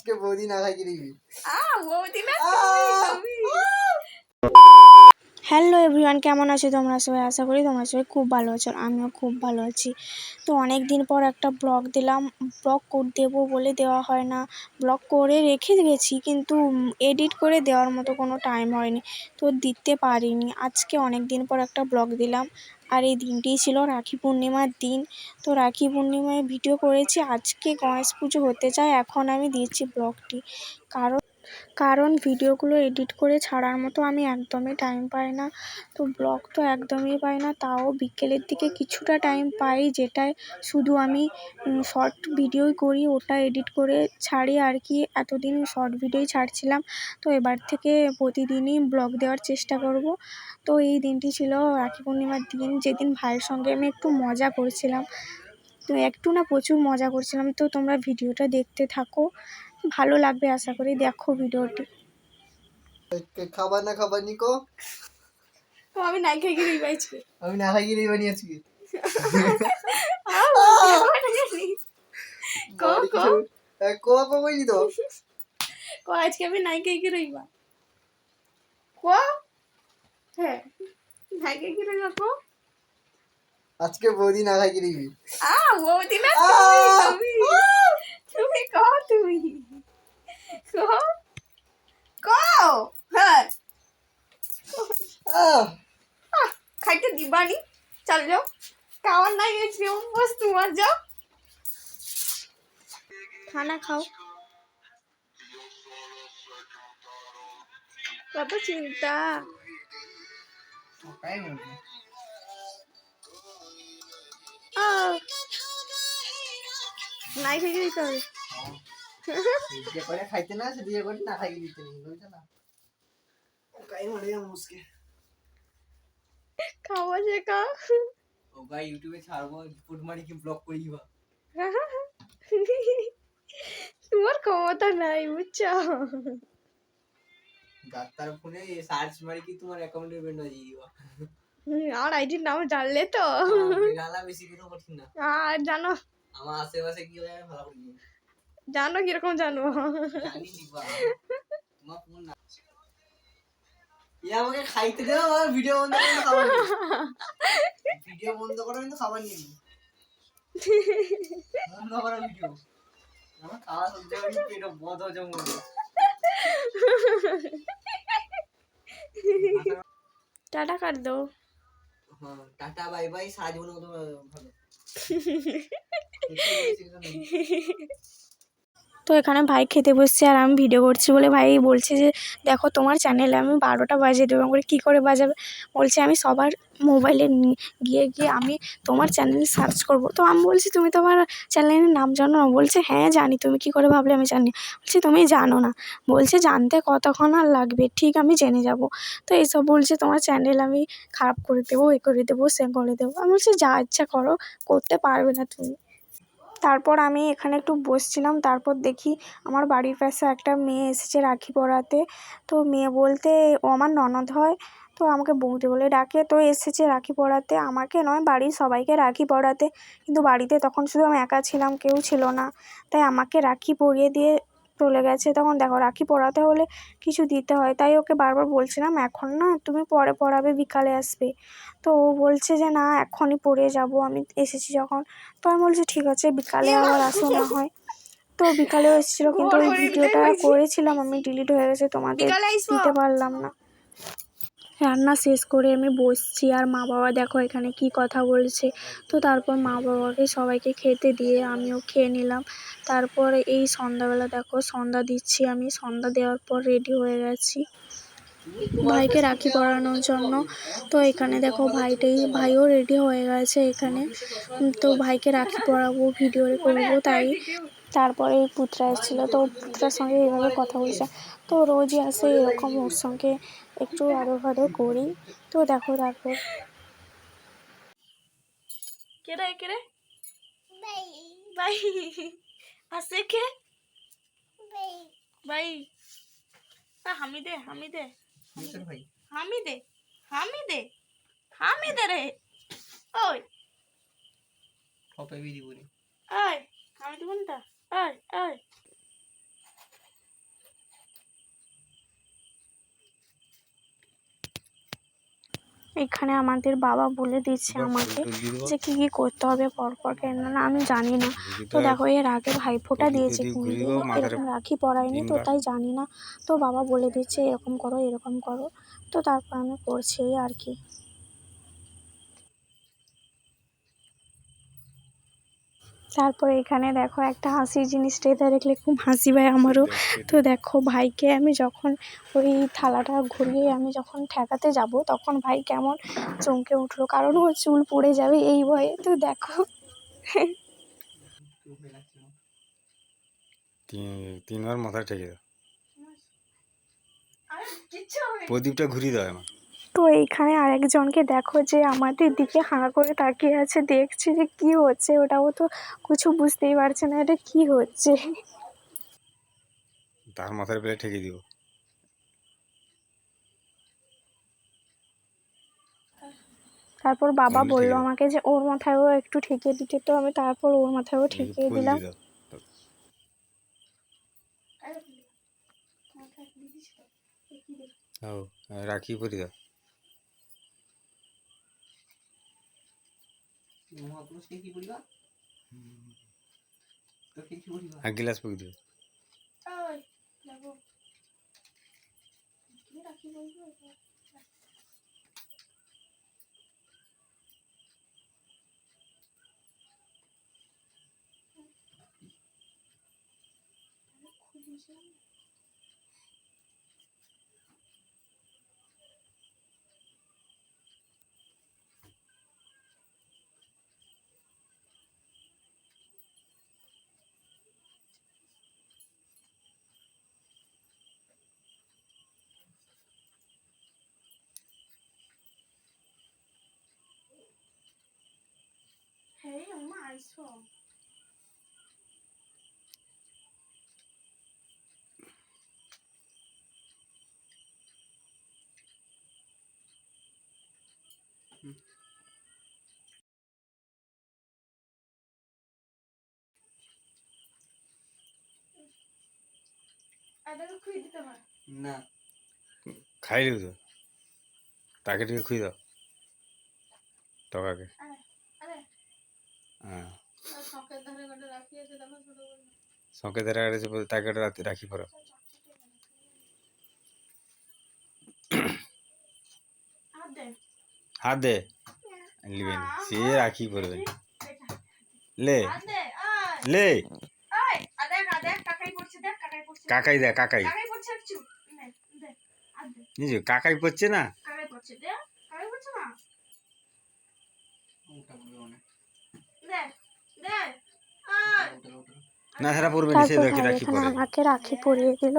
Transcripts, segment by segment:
আজকে বৌদি না খাই দিবি আ বৌদি না তুমি হ্যালো এভরিওয়ান কেমন আছো তোমরা সবাই? আশা করি তোমরা সবাই খুব ভালো আছো আমিও খুব ভালো আছি। তো অনেক দিন পর একটা ব্লগ দিলাম। ব্লগ দেবো বলে দেওয়া হয় না। ব্লগ করে রেখে গেছি কিন্তু এডিট করে দেওয়ার মতো কোনো টাইম হয়নি। তো দিতে পারিনি। আজকে অনেক দিন পর একটা ব্লগ দিলাম। আর এই দিনটি ছিল রাখি পূর্ণিমার দিন। তো রাখি পূর্ণিমায় ভিডিও করেছি। আজকে গণেশ পুজো হতে চায়। এখন আমি দিচ্ছি ব্লগটি। কারণ কারণ ভিডিওগুলো এডিট করে ছাড়ার মতো আমি একদমই টাইম পাই না। তো ব্লগ তো একদমই পাই না, তাও বিকেলের দিকে কিছুটা টাইম পাই যেটায় শুধু আমি শর্ট ভিডিওই করি, ওটা এডিট করে ছাড়ি আর কি। এতদিন শর্ট ভিডিওই ছাড়ছিলাম, তো এবার থেকে প্রতিদিনই ব্লগ দেওয়ার চেষ্টা করব। তো এই দিনটি ছিল রাখি পূর্ণিমার দিন, যেদিন ভাইয়ের সঙ্গে আমি একটু মজা করছিলাম। তো একটু না প্রচুর মজা করছিলাম, তো তোমরা ভিডিওটা দেখতে থাকো। ভালো লাগবে আশা করি দেখো ভিডিওটি। খাবার না খাবার নিকো? আমি নাই খাই গিয়ে পাইছি আমি না খাই দিবি বানি আজকে কো, কো। কো কো বলি তো। কো আজকে আমি নাই খাই গিয়ে রইবা। কো? হ্যাঁ। নাই খাই গিয়ে রইবা কো? আজকে বৌদি না খাই দিবি আ বৌদি না আ! তুমি কো তুমি। কো কো হ্যাঁ। খাইতে দিবানি। চল যাও। খাওয়ার নাই গেছি বস তোমার যাও। খানা খাও। কত চিন্তা। নাই দিতে হবে যে করে খাইতে না সে দিয়ে করে না খাই দিতে নেই বুঝছ না কাই মারে মুসকে খাওয়া শেখা ও গাই ইউটিউবে ছাড়বো মারি কি ব্লগ করি বা তোমার ক্ষমতা নাই বুঝছ ডাক্তার ফোনে সার্চ মারি কি তোমার অ্যাকাউন্টে বেন্ড হয়ে দিবা আমার আইডির নাম জানলে তো। গালা বেশি কিছু কঠিন না। আর জানো। আমার আশেপাশে কি হয় ভালো করে জানো কীরকম জানো? জানি নিবা তোমার ফোন না। ইয়ে আমাকে খাইতে দাও আর ভিডিও বন্ধ করে খাবার ভিডিও বন্ধ করো কিন্তু খাবার নিয়ে নিই। বন্ধ করো ভিডিও আমার খাওয়া সহ্য করি পেট বন্ধ হজম করবে টাটা কাট দাও হ্যাঁ টাটা বাই বাই সারা জীবনের মতো ভালো। তো এখানে ভাই খেতে বসছে আর আমি ভিডিও করছি বলে ভাই বলছে যে, দেখো তোমার চ্যানেলে আমি বারোটা বাজিয়ে দেবো। বলি, কী করে বাজাবে? বলছে, আমি সবার মোবাইলে গিয়ে গিয়ে আমি তোমার চ্যানেল সার্চ করব। তো আমি বলছি, তুমি তোমার চ্যানেলের নাম জানো? না বলছে হ্যাঁ জানি। তুমি কী করে ভাবলে আমি জানি। বলছি, তুমি জানো না। বলছে, জানতে কতক্ষণ আর লাগবে? ঠিক, আমি জেনে যাব। তো এইসব বলছে, তোমার চ্যানেল আমি খারাপ করে দেবো, এ করে দেবো, সে করে দেবো। আমি বলছি, যা ইচ্ছা করো, করতে পারবে না তুমি। তারপর আমি এখানে একটু বসছিলাম, তারপর দেখি আমার বাড়ির পাশে একটা মেয়ে এসেছে রাখি পরাতে। তো মেয়ে বলতে, ও আমার ননদ হয়, তো আমাকে বৌদি বলে ডাকে। তো এসেছে রাখি পরাতে। আমাকে নয়, বাড়ির সবাইকে রাখি পরাতে। কিন্তু বাড়িতে তখন শুধু আমি একা ছিলাম, কেউ ছিল না। তাই আমাকে রাখি পরিয়ে দিয়ে চলে গেছে। তখন দেখো রাখি পড়াতে হলে কিছু দিতে হয়। তাই ওকে বারবার বলছিলাম এখন না তুমি পরে পড়াবে বিকালে আসবে। তো ও বলছে যে না এখনই পড়ে যাব। আমি এসেছি যখন। তো আমি বলছি ঠিক আছে বিকালে আবার আসো না হয়। তো বিকালেও এসেছিল কিন্তু ওই ভিডিওটা করেছিলাম আমি ডিলিট হয়ে গেছে তোমাদের দিতে পারলাম না। রান্না শেষ করে আমি বসছি আর মা বাবা দেখো এখানে কি কথা বলছে। তো তারপর মা বাবাকে সবাইকে খেতে দিয়ে আমিও খেয়ে নিলাম। তারপর এই সন্ধ্যাবেলা দেখো, সন্ধ্যা দিচ্ছি আমি। সন্ধ্যা দেওয়ার পর রেডি হয়ে গেছি ভাইকে রাখি পরানোর জন্য। তো এখানে দেখো ভাইটাই, ভাইও রেডি হয়ে গেছে এখানে। তো ভাইকে রাখি পরাবো ভিডিও করব তাই। তারপরে ওই পুত্রা এসেছিল। তো পুত্রার সঙ্গে এইভাবে কথা বলছে। তো রোজই আসে এরকম ওর সঙ্গে একটু আদর ফাদর করি। তো দেখো তারপর কে রে কে রে? বাই। আসে কে? বাই। তা হামি দে হামি দে ভাই। হামি দে হামি দে হামি দে রে। ওই। কপে বিড়ি বলি ওই হামি না ওই ওই। এখানে আমাদের বাবা বলে দিচ্ছে আমাকে যে কী কী করতে হবে পরপর কেননা আমি জানি না। তো দেখো এর আগে ভাইফোঁটা দিয়েছে কিন্তু এরকম রাখি পরায়নি তো তাই জানি না। তো বাবা বলে দিচ্ছে এরকম করো এরকম করো। তো তারপর আমি করছি আর কি। তারপরে এখানে দেখো একটা হাসির জিনিসটা এটা দেখলে খুব হাসি পায় আমারও। তো দেখো ভাইকে আমি যখন ওই থালাটা ঘুরিয়ে আমি যখন ঠেকাতে যাব তখন ভাই কেমন চমকে উঠল কারণ ওর চুল পড়ে যাবে এই ভয়ে। তো দেখো। তিন- তিনবার মাথা ঠেকে দাও। প্রদীপটা ঘুরিয়ে দাও আমার তো এইখানে আরেকজনকে দেখো যে আমাদের দিকে হাঁ করে তাকিয়ে আছে দেখছে যে কি হচ্ছে ওটাও তো কিছু বুঝতেই পারছে না এটা কি হচ্ছে। তার মাথার বেলা ঠেকে দিব। তারপর বাবা বলল আমাকে যে ওর মাথায়ও একটু ঠেকিয়ে দিতে তো আমি তারপর ওর মাথায়ও ঠেকিয়ে দিলাম। ও রাখি পরি দাও মহাপুরুষকে কি বলিবা? তোকে কি বলিবা? আর গিলাস পরি দিও। ওই যাব কি রাখি বলবো হেই 엄마 আইসো আদাকে খুঁজে দিতে হয় না খাই দিব তো তাকে ଟିକେ খুই দাও টকাকে শখে ধরে গেছে তাকে রাখি পরো হাত দে। লিবেন। সে রাখি পরবে লে। লে। কাকাই দেখ কাকাই। দে কাকাই কাকাই পড়ছে না কাকাই করছে দে কাকাই করছে না ওটা বলব না দে দে আয় ওটা ওটা না সেটা পড়বে না সে তারপর ভাই এখানে আমাকে রাখি পরিয়ে দিল।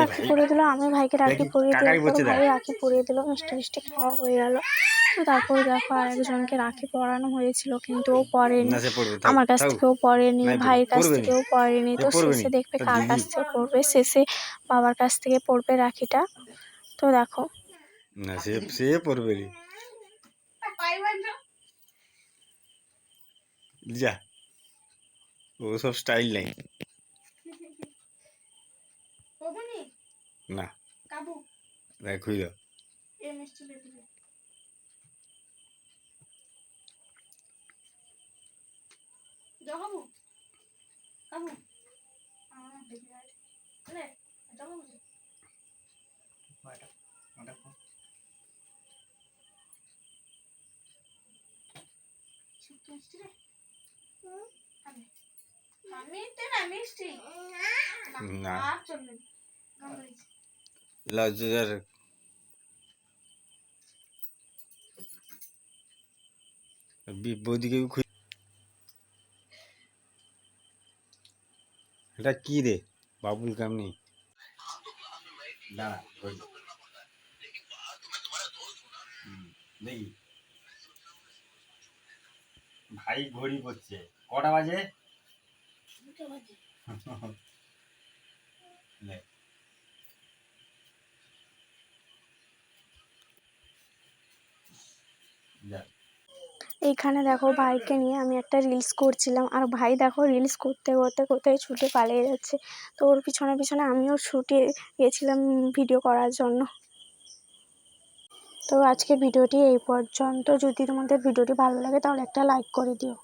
রাখি পরিয়ে দিল আমি ভাইকে রাখি পরিয়ে ভাই রাখি পরিয়ে দিল মিষ্টি মিষ্টি খাওয়া হয়ে গেল। তো তারপর দেখো আরেকজনকে রাখি পরানো হয়েছিল কিন্তু ও পরেনি। আমার কাছ থেকেও পড়েনি ভাইয়ের কাছ থেকেও পড়েনি। তো শেষে দেখবে কার কাছ থেকে পড়বে শেষে বাবার কাছ থেকে পড়বে রাখিটা। তো দেখো। না সে সে পড়বে যা। ও সব স্টাইল নাই না। কাবু দেখ খুই দাও এ মিষ্টি দিয়ে দিবে যাব কাবু আহ দেখি আয় লে যাব ওটা ওটা খাও। শুকনো মিষ্টি রে আরে মামিতে না। লজ্জার বৌদিকে এটা কি রে? বাবুল কাম নেই দাঁড়া দেখি। ভাই ঘড়ি করছে। কটা বাজে? এইখানে দেখো ভাইকে নিয়ে আমি একটা রিলস করছিলাম। আর ভাই দেখো রিলস করতে করতে কোথায় ছুটে পালিয়ে যাচ্ছে। তো ওর পিছনে পিছনে আমিও ছুটে গেছিলাম ভিডিও করার জন্য। তো আজকে ভিডিওটি এই পর্যন্ত। যদি তোমাদের ভিডিওটি ভালো লাগে তাহলে একটা লাইক করে দিও।